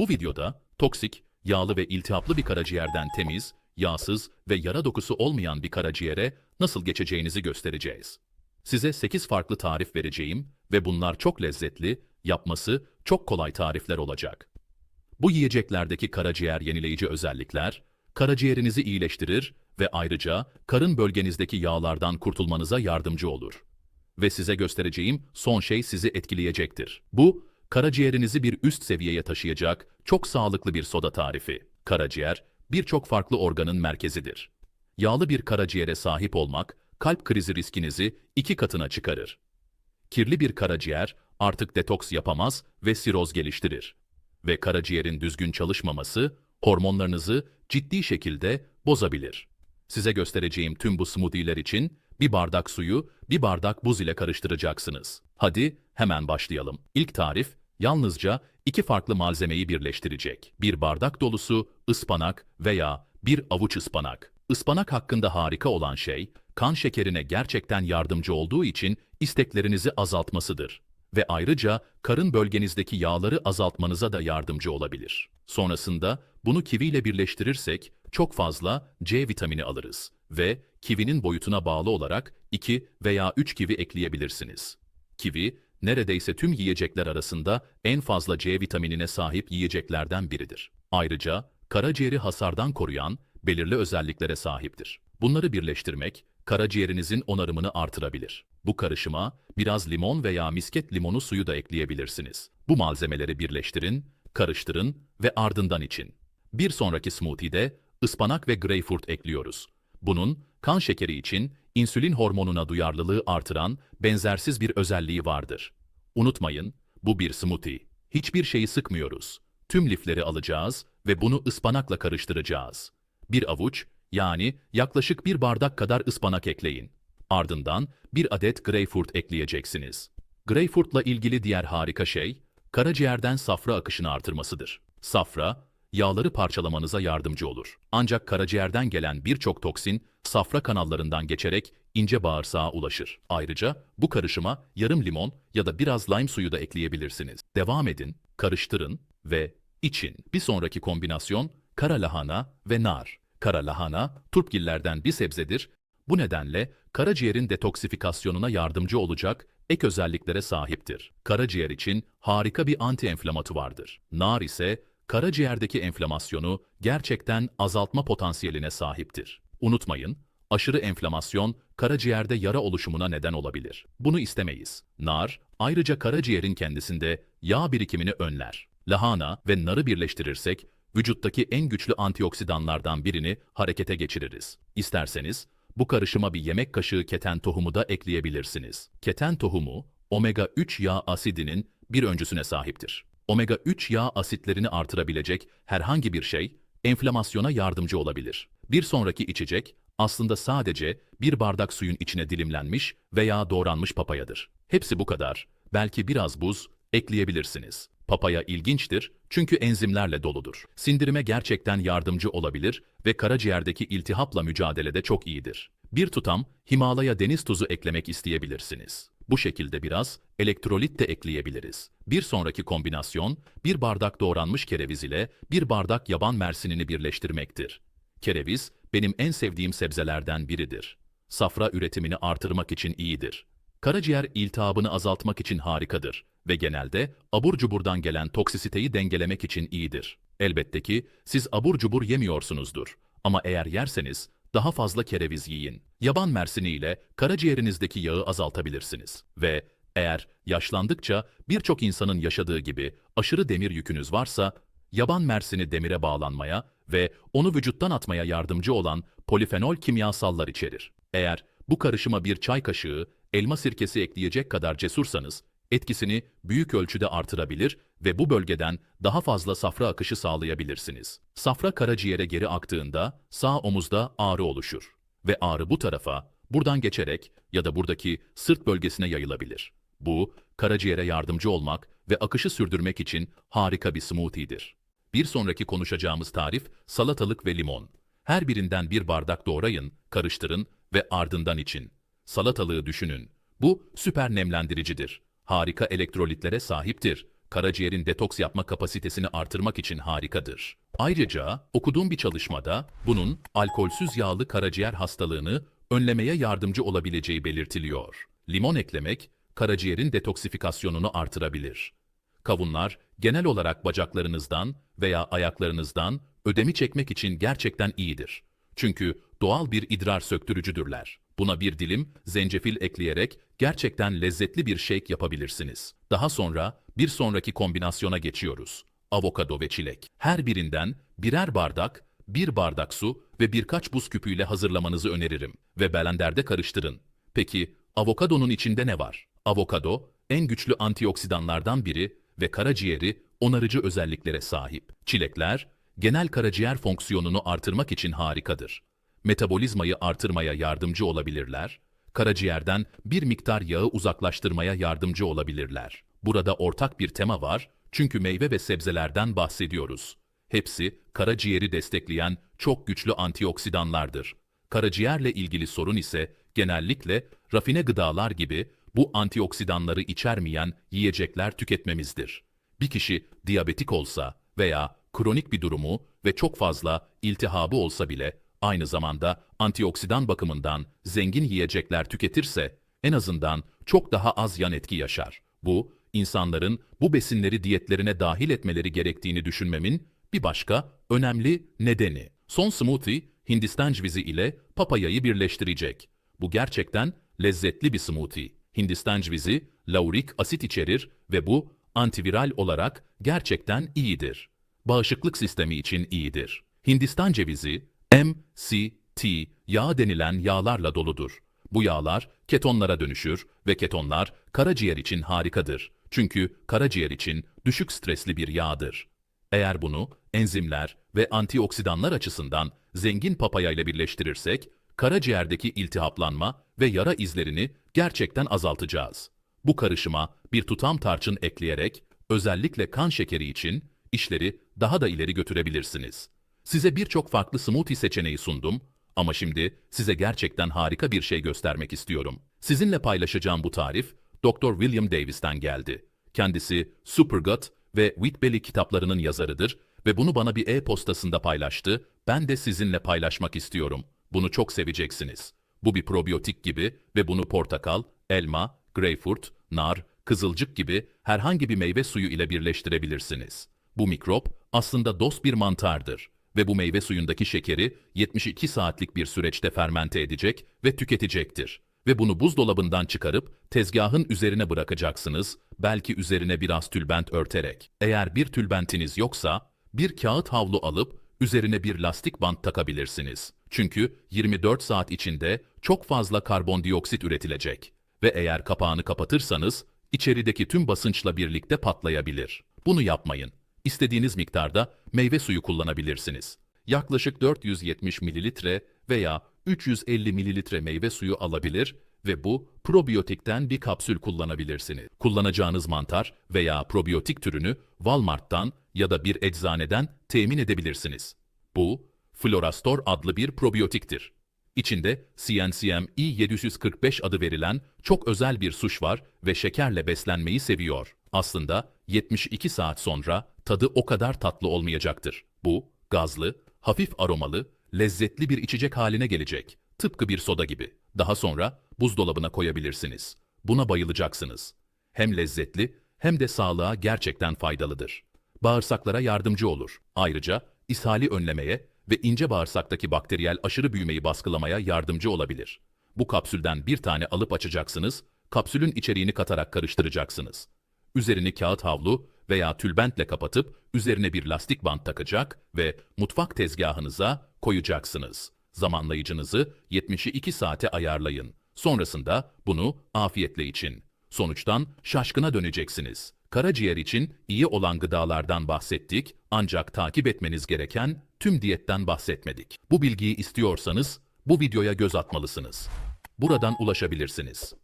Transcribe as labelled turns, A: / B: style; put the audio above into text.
A: Bu videoda toksik, yağlı ve iltihaplı bir karaciğerden temiz, yağsız ve yara dokusu olmayan bir karaciğere nasıl geçeceğinizi göstereceğiz. Size 8 farklı tarif vereceğim ve bunlar çok lezzetli, yapması çok kolay tarifler olacak. Bu yiyeceklerdeki karaciğer yenileyici özellikler, karaciğerinizi iyileştirir ve ayrıca karın bölgenizdeki yağlardan kurtulmanıza yardımcı olur. Ve size göstereceğim son şey sizi etkileyecektir. Bu, karaciğerinizi bir üst seviyeye taşıyacak çok sağlıklı bir soda tarifi. Karaciğer, birçok farklı organın merkezidir. Yağlı bir karaciğere sahip olmak, kalp krizi riskinizi iki katına çıkarır. Kirli bir karaciğer artık detoks yapamaz ve siroz geliştirir. Ve karaciğerin düzgün çalışmaması hormonlarınızı ciddi şekilde bozabilir. Size göstereceğim tüm bu smoothie'ler için bir bardak suyu bir bardak buz ile karıştıracaksınız. Hadi hemen başlayalım. İlk tarif yalnızca iki farklı malzemeyi birleştirecek. Bir bardak dolusu ıspanak veya bir avuç ıspanak. Ispanak hakkında harika olan şey, kan şekerine gerçekten yardımcı olduğu için isteklerinizi azaltmasıdır. Ve ayrıca karın bölgenizdeki yağları azaltmanıza da yardımcı olabilir. Sonrasında bunu kivi ile birleştirirsek çok fazla C vitamini alırız ve kivinin boyutuna bağlı olarak 2 veya 3 kivi ekleyebilirsiniz. Kivi, neredeyse tüm yiyecekler arasında en fazla C vitaminine sahip yiyeceklerden biridir. Ayrıca karaciğeri hasardan koruyan belirli özelliklere sahiptir. Bunları birleştirmek karaciğerinizin onarımını artırabilir. Bu karışıma biraz limon veya misket limonu suyu da ekleyebilirsiniz. Bu malzemeleri birleştirin, karıştırın ve ardından için. Bir sonraki smoothie'de ıspanak ve greyfurt ekliyoruz. Bunun kan şekeri için insülin hormonuna duyarlılığı artıran benzersiz bir özelliği vardır. Unutmayın, bu bir smoothie. Hiçbir şeyi sıkmıyoruz. Tüm lifleri alacağız ve bunu ıspanakla karıştıracağız. Bir avuç, yani yaklaşık bir bardak kadar ıspanak ekleyin. Ardından bir adet greyfurt ekleyeceksiniz. Greyfurtla ilgili diğer harika şey, karaciğerden safra akışını artırmasıdır. Safra, yağları parçalamanıza yardımcı olur. Ancak karaciğerden gelen birçok toksin safra kanallarından geçerek ince bağırsağa ulaşır. Ayrıca bu karışıma yarım limon ya da biraz lime suyu da ekleyebilirsiniz. Devam edin, karıştırın ve için. Bir sonraki kombinasyon kara lahana ve nar. Kara lahana, turpgillerden bir sebzedir. Bu nedenle karaciğerin detoksifikasyonuna yardımcı olacak ek özelliklere sahiptir. Karaciğer için harika bir anti-enflamatuvardır. Nar ise karaciğerdeki enflamasyonu gerçekten azaltma potansiyeline sahiptir. Unutmayın, aşırı enflamasyon karaciğerde yara oluşumuna neden olabilir. Bunu istemeyiz. Nar, ayrıca karaciğerin kendisinde yağ birikimini önler. Lahana ve narı birleştirirsek, vücuttaki en güçlü antioksidanlardan birini harekete geçiririz. İsterseniz, bu karışıma bir yemek kaşığı keten tohumu da ekleyebilirsiniz. Keten tohumu, omega-3 yağ asidinin bir öncüsüne sahiptir. Omega-3 yağ asitlerini artırabilecek herhangi bir şey, enflamasyona yardımcı olabilir. Bir sonraki içecek, aslında sadece bir bardak suyun içine dilimlenmiş veya doğranmış papayadır. Hepsi bu kadar. Belki biraz buz ekleyebilirsiniz. Papaya ilginçtir çünkü enzimlerle doludur. Sindirime gerçekten yardımcı olabilir ve karaciğerdeki iltihapla mücadelede çok iyidir. Bir tutam Himalaya deniz tuzu eklemek isteyebilirsiniz. Bu şekilde biraz elektrolit de ekleyebiliriz. Bir sonraki kombinasyon, bir bardak doğranmış kereviz ile bir bardak yaban mersinini birleştirmektir. Kereviz, benim en sevdiğim sebzelerden biridir. Safra üretimini artırmak için iyidir. Karaciğer iltihabını azaltmak için harikadır ve genelde abur cuburdan gelen toksisiteyi dengelemek için iyidir. Elbette ki siz abur cubur yemiyorsunuzdur ama eğer yerseniz daha fazla kereviz yiyin. Yaban mersini ile karaciğerinizdeki yağı azaltabilirsiniz. Ve eğer yaşlandıkça birçok insanın yaşadığı gibi aşırı demir yükünüz varsa, yaban mersini demire bağlanmaya ve onu vücuttan atmaya yardımcı olan polifenol kimyasallar içerir. Eğer bu karışıma bir çay kaşığı elma sirkesi ekleyecek kadar cesursanız, etkisini büyük ölçüde artırabilir ve bu bölgeden daha fazla safra akışı sağlayabilirsiniz. Safra karaciğere geri aktığında sağ omuzda ağrı oluşur ve ağrı bu tarafa, buradan geçerek ya da buradaki sırt bölgesine yayılabilir. Bu, karaciğere yardımcı olmak ve akışı sürdürmek için harika bir smoothie'dir. Bir sonraki konuşacağımız tarif salatalık ve limon. Her birinden bir bardak doğrayın, karıştırın ve ardından için. Salatalığı düşünün. Bu süper nemlendiricidir. Harika elektrolitlere sahiptir. Karaciğerin detoks yapma kapasitesini artırmak için harikadır. Ayrıca okuduğum bir çalışmada bunun alkolsüz yağlı karaciğer hastalığını önlemeye yardımcı olabileceği belirtiliyor. Limon eklemek karaciğerin detoksifikasyonunu artırabilir. Kavunlar genel olarak bacaklarınızdan veya ayaklarınızdan ödemi çekmek için gerçekten iyidir. Çünkü doğal bir idrar söktürücüdürler. Buna bir dilim zencefil ekleyerek gerçekten lezzetli bir shake yapabilirsiniz. Daha sonra bir sonraki kombinasyona geçiyoruz. Avokado ve çilek. Her birinden birer bardak, bir bardak su ve birkaç buz küpüyle hazırlamanızı öneririm ve blenderde karıştırın. Peki avokadonun içinde ne var? Avokado en güçlü antioksidanlardan biri ve karaciğeri onarıcı özelliklere sahip. Çilekler genel karaciğer fonksiyonunu artırmak için harikadır. Metabolizmayı artırmaya yardımcı olabilirler, karaciğerden bir miktar yağı uzaklaştırmaya yardımcı olabilirler. Burada ortak bir tema var çünkü meyve ve sebzelerden bahsediyoruz. Hepsi karaciğeri destekleyen çok güçlü antioksidanlardır. Karaciğerle ilgili sorun ise genellikle rafine gıdalar gibi bu antioksidanları içermeyen yiyecekler tüketmemizdir. Bir kişi diyabetik olsa veya kronik bir durumu ve çok fazla iltihabı olsa bile aynı zamanda antioksidan bakımından zengin yiyecekler tüketirse en azından çok daha az yan etki yaşar. Bu, insanların bu besinleri diyetlerine dahil etmeleri gerektiğini düşünmemin bir başka önemli nedeni. Son smoothie Hindistan cevizi ile papayayı birleştirecek. Bu gerçekten lezzetli bir smoothie. Hindistan cevizi laurik asit içerir ve bu antiviral olarak gerçekten iyidir. Bağışıklık sistemi için iyidir. Hindistan cevizi MCT yağ denilen yağlarla doludur. Bu yağlar ketonlara dönüşür ve ketonlar karaciğer için harikadır. Çünkü karaciğer için düşük stresli bir yağdır. Eğer bunu enzimler ve antioksidanlar açısından zengin papaya ile birleştirirsek, karaciğerdeki iltihaplanma ve yara izlerini gerçekten azaltacağız. Bu karışıma bir tutam tarçın ekleyerek özellikle kan şekeri için işleri daha da ileri götürebilirsiniz. Size birçok farklı smoothie seçeneği sundum ama şimdi size gerçekten harika bir şey göstermek istiyorum. Sizinle paylaşacağım bu tarif Dr. William Davis'ten geldi. Kendisi Supergut ve Wheatbelly kitaplarının yazarıdır ve bunu bana bir e-postasında paylaştı. Ben de sizinle paylaşmak istiyorum. Bunu çok seveceksiniz. Bu bir probiyotik gibi ve bunu portakal, elma, greyfurt, nar, kızılcık gibi herhangi bir meyve suyu ile birleştirebilirsiniz. Bu mikrop aslında dost bir mantardır ve bu meyve suyundaki şekeri 72 saatlik bir süreçte fermente edecek ve tüketecektir. Ve bunu buzdolabından çıkarıp tezgahın üzerine bırakacaksınız, belki üzerine biraz tülbent örterek. Eğer bir tülbentiniz yoksa, bir kağıt havlu alıp üzerine bir lastik bant takabilirsiniz. Çünkü 24 saat içinde çok fazla karbondioksit üretilecek ve eğer kapağını kapatırsanız içerideki tüm basınçla birlikte patlayabilir. Bunu yapmayın. İstediğiniz miktarda meyve suyu kullanabilirsiniz. Yaklaşık 470 mililitre veya 350 mililitre meyve suyu alabilir ve bu probiyotikten bir kapsül kullanabilirsiniz. Kullanacağınız mantar veya probiyotik türünü Walmart'tan ya da bir eczaneden temin edebilirsiniz. Bu, Florastor adlı bir probiyotiktir. İçinde CNCM I745 adı verilen çok özel bir suş var ve şekerle beslenmeyi seviyor. Aslında 72 saat sonra tadı o kadar tatlı olmayacaktır. Bu, gazlı, hafif aromalı, lezzetli bir içecek haline gelecek. Tıpkı bir soda gibi. Daha sonra buzdolabına koyabilirsiniz. Buna bayılacaksınız. Hem lezzetli hem de sağlığa gerçekten faydalıdır. Bağırsaklara yardımcı olur. Ayrıca ishali önlemeye ve ince bağırsaktaki bakteriyel aşırı büyümeyi baskılamaya yardımcı olabilir. Bu kapsülden bir tane alıp açacaksınız, kapsülün içeriğini katarak karıştıracaksınız. Üzerini kağıt havlu veya tülbentle kapatıp üzerine bir lastik bant takacak ve mutfak tezgahınıza koyacaksınız. Zamanlayıcınızı 72 saate ayarlayın. Sonrasında bunu afiyetle için. Sonuçtan şaşkına döneceksiniz. Karaciğer için iyi olan gıdalardan bahsettik ancak takip etmeniz gereken tüm diyetten bahsetmedik. Bu bilgiyi istiyorsanız bu videoya göz atmalısınız. Buradan ulaşabilirsiniz.